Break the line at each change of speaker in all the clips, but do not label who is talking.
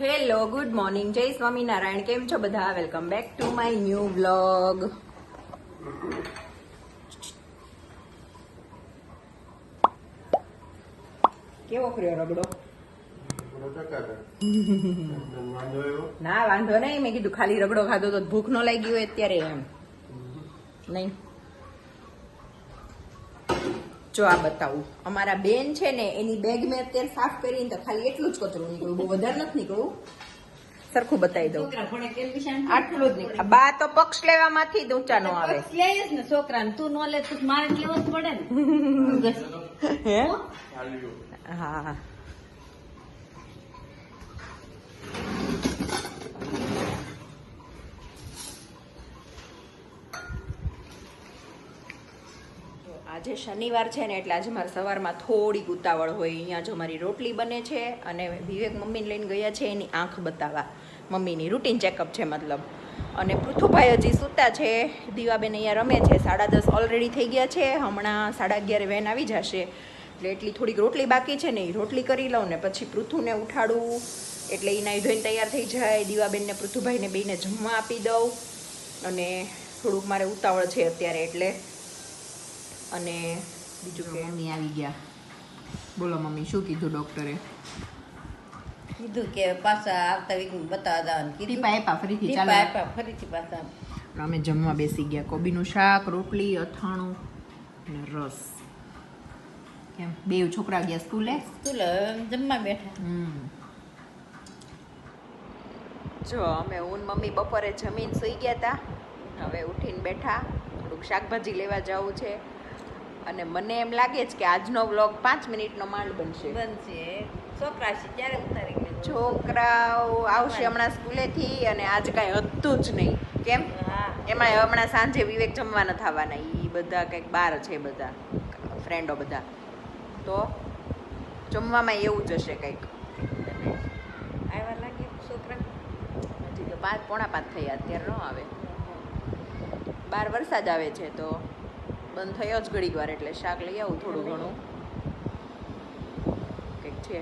Hello, good morning. જય સ્વામિનારાયણ. કેમ છો બધા? Welcome back to my new vlog કેવો કર્યો રગડો? ના, વાંધો નહીં. મેં કીધું ખાલી રગડો ખાધો તો ભૂખ ન લાગી હોય અત્યારે એમ. નહીં. જો આ બતાવું. અમારા બેન છે ને એની બેગ મેં અત્યારે સાફ કરીને તો ખાલી એટલું જ કચરું નીકળ્યું. બહુ વધારે નથી નીકળ્યું. સરખું બતાવી દઉં.
છોકરા
આટલું જ નહીં બા તો પક્ષ લેવામાંથી જ ઊંચા નો આવે.
લે જ ને છોકરાને. તું ન લે તું મારે લેવો જ પડે ને.
હે? હા. આજે શનિવાર છે ને એટલે આજે મારે સવારમાં થોડીક ઉતાવળ હોય. અહીંયા જો મારી રોટલી બને છે અને વિવેક મમ્મીને લઈને ગયા છે એની આંખ બતાવવા. મમ્મીની રૂટીન ચેકઅપ છે મતલબ. અને પૃથુભાઈ હજી સૂતા છે. દીવાબેન અહીંયા રમે છે. સાડા દસ ઓલરેડી થઈ ગયા છે. હમણાં સાડા અગિયારે વેન આવી જશે. એટલે એટલી થોડીક રોટલી બાકી છે ને એ રોટલી કરી લઉં ને પછી પૃથુને ઉઠાડું. એટલે એ નાઈ ધોઈને તૈયાર થઈ જાય. દીવાબેનને, પૃથુભાઈને બેને જમવા આપી દઉં. અને થોડુંક મારે ઉતાવળ છે અત્યારે એટલે અને બીજું કે? મમ્મી આવી ગયા. બોલો મમ્મી શું કીધું ડોક્ટરે
કીધું કે પાછા આવતા વીક બતાવવા જવાનું કીધું.
આપ્યા ફરીથી ચાલો
આપ્યા ફરીથી પાછા.
અમે જમવા બેસી ગયા. કોબીનું શાક રોટલી અથાણું અને રસ. કેમ? બે છોકરા ગયા સ્કૂલે?
સ્કૂલે જમવા બેઠા.
હમ. જો અમે હું મમ્મી બપોરે જમીન સૂઈ ગયા હતા હવે ઉઠીને બેઠા. થોડુંક શાકભાજી લેવા જવું છે. અને મને એમ લાગે છે કે આજનો વ્લોગ પાંચ મિનિટનો માંડ બનશે.
બનશે. છોકરા છે ત્યારે ઉતારી
છોકરાઓ આવશે હમણાં સ્કૂલેથી અને આજ કાંઈ હતું જ નહીં. કેમ? એમાં હમણાં સાંજે વિવેક જમવા થવાના. એ બધા કંઈક બાર છે બધા. ફ્રેન્ડો બધા. તો જમવામાં એવું જ હશે કંઈક.
આવ્યા લાગે છોકરા?
હજી તો પાંચ પોણા પાંચ થયા અત્યારે ન આવે. બાર વરસાદ આવે છે તો. બંધ થયો જ ઘડીક વાર એટલે શાક લઈ આવું થોડું ઘણું. કંઈક છે.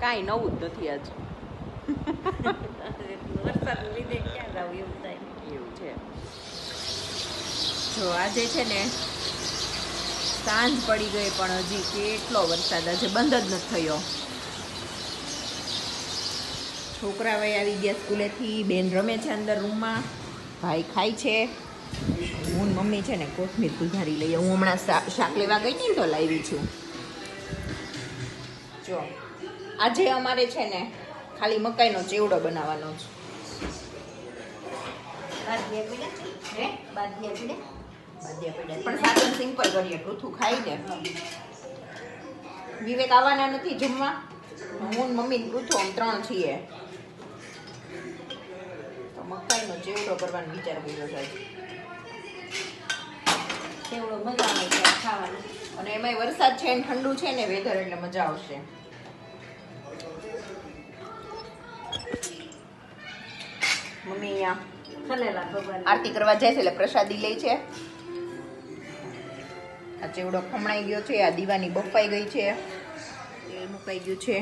કાંઈ નવું જ નથી આજ.
વરસાદ લીધે ક્યાં જાવ એવું થાય.
એવું છે. જો આજે છે ને સાંજ પડી ગઈ પણ હજી કેટલો વરસાદ આજે બંધ જ નથી થયો. છોકરા વય આવી ગયા સ્કૂલેથી બેન રમે છે અંદર રૂમમાં. ભાઈ ખાય છે. હું મમ્મી છે ને કોથમીર સુધારી લઈએ. હું હમણાં શાક લેવા ગઈ હતી ને તો લાવી છું. જો આજે અમારે છે ને ખાલી મકાઈનો ચેવડો બનાવવાનો છે. પણ સાદું સિમ્પલ કરીએ પૃથું ખાઈ વિવેક આવવાના નથી જમવા? હું મમ્મી પૃથુ આમ ત્રણ છીએ. તો મકાઈનો ચેવડો કરવાનો વિચાર કર્યો છે
કેવડો મજા આવે છે ખાવાનું.
અને એમાંય વરસાદ છે ને ઠંડુ છે ને વેધર એટલે મજા આવશે. મમ્મી અહીંયા
ખલેલા ભગવાન.
આરતી કરવા જાય છે એટલે પ્રસાદી લે છે. આ ચેવડો ખમણાઈ ગયો છે આ દીવાની બફાઈ ગઈ છે. તેલ મુકાઈ ગયું છે.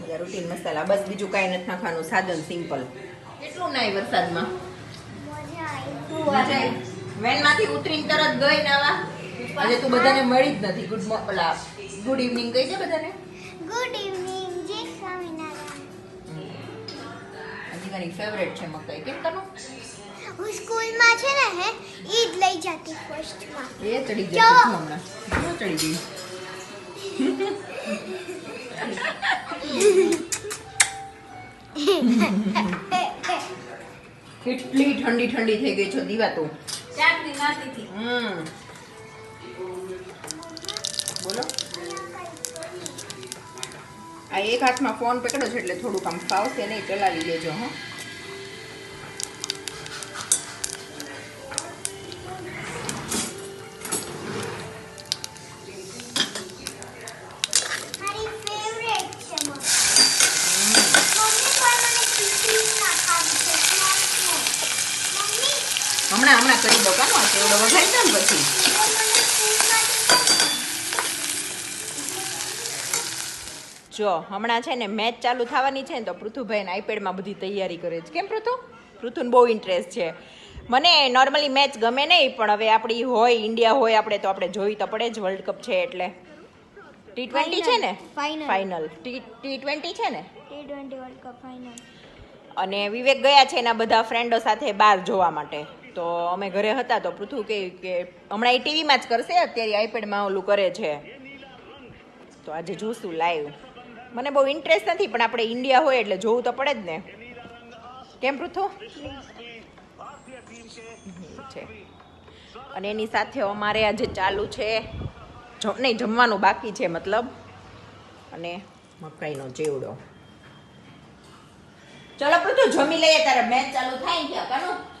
બધા રૂટીન મસાલા. બસ બીજું કાંઈ નથી નાખવાનું. સાદન સિમ્પલ કેટલું નાય વરસાદમાં? વેનમાંથી ઉતરીને તરત ગઈ નાવા. આજે તું બધાને મળી જ નથી. ગુડ ઓલા ગુડ ઇવનિંગ કહી દે બધાને?
ગુડ ઇવનિંગ જય સ્વામિનારાયણ.
હજી મારી ફેવરેટ છે મકાઈ. કેમ તનું?
હું સ્કૂલમાં છે ને હે ઈદ લઈ જતી ફર્સ્ટમાં
એ ચડી ગઈ હમણાં. હું ચડી ગઈ. કેટલી ઠંડી ઠંડી થઈ ગઈ છો દીવા તું
ચાટની નાતીથી
હમ બોલો. આ એક હાથમાં ફોન પકડો છે એટલે થોડુંક આમ ફાવશે નહીં, ચલાવી લેજો, હો. હમણાં હમણાં કરી દો કાનો ચેવડો વઘારી દો ને પછી. જો હમણાં છે ને મેચ ચાલુ થવાની છે ને તો પૃથુભાઈને આઈપેડમાં બધી તૈયારી કરે છે. કેમ પૃથુ? પૃથુને બહુ ઇન્ટરેસ્ટ છે. મને નોર્મલી મેચ ગમે નહીં પણ હવે આપણી હોય ઇન્ડિયા હોય આપણે તો આપણે જોઈ તો પડે જ વર્લ્ડ કપ છે એટલે. ટી ટ્વેન્ટી છે ને. ફાઇનલ ટી ટી ટ્વેન્ટી છે ને?
T twenty world cup final
અને વિવેક ગયા છે એના બધા ફ્રેન્ડો સાથે બહાર જોવા માટે. તો અમે ઘરે હતા તો પૃથુ કે કે હમણાં એ ટીવીમાં જ કરશે, અત્યારે આઈપેડમાં ઓલું કરે છે. તો આજે જોશું લાઈવ મને બહુ ઇન્ટરેસ્ટ નથી, પણ આપણે ઇન્ડિયા હોય એટલે જોવું તો પડે જ ને. કેમ પૃથુ? છે. અને એની સાથે અમારે આજે ચાલુ છે નહીં, જમવાનું બાકી છે મતલબ. અને મકાઈનો ચેવડો. ચલો પૃથુ, જમી લઈએ, તારે મેચ ચાલુ થાય ત્યાં, કાનો?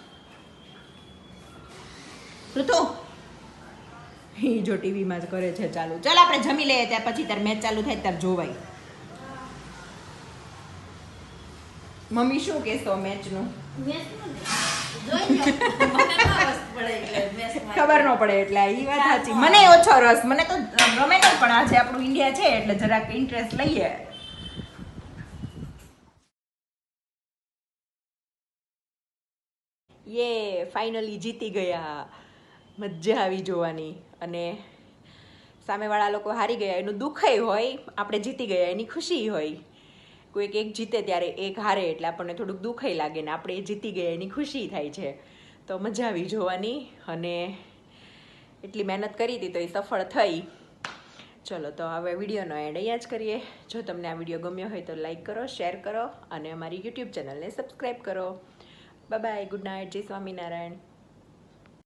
પૃથુ એ જો ટીવીમાં જ કરે છે ચાલુ. ચાલ આપણે જમી લઈએ ત્યાં પછી તાર મેચ ચાલુ થાય ત્યારે જોવાય. મમ્મી શું કહેશો મેચનું. ખબર ન પડે એટલે એ વાત સાચી. મને ઓછો રસ. મને તો ગમે નહીં પણ આજે આપણું ઇન્ડિયા છે એટલે જરાક ઇન્ટરેસ્ટ લઈએ. યે ફાઇનલી જીતી ગયા. મજા આવી જોવાની અને સામેવાળા લોકો હારી ગયા, એનું દુઃખય હોય, આપણે જીતી ગયા, એની ખુશી હોય. કોઈક એક જીતે ત્યારે એક હારે એટલે આપણને થોડુંક દુઃખય લાગે ને આપણે જીતી ગયા, એની ખુશી થાય છે. તો મજા આવી જોવાની અને એટલી મહેનત કરી હતી તો એ સફળ થઈ. ચલો તો હવે વિડીયોનો એન્ડ અહીંયા જ કરીએ. જો તમને આ વીડિયો ગમ્યો હોય તો લાઈક કરો, શેર કરો અને અમારી યુટ્યુબ ચેનલને સબસ્ક્રાઈબ કરો. બાય, ગુડ નાઇટ, જય સ્વામિનારાયણ.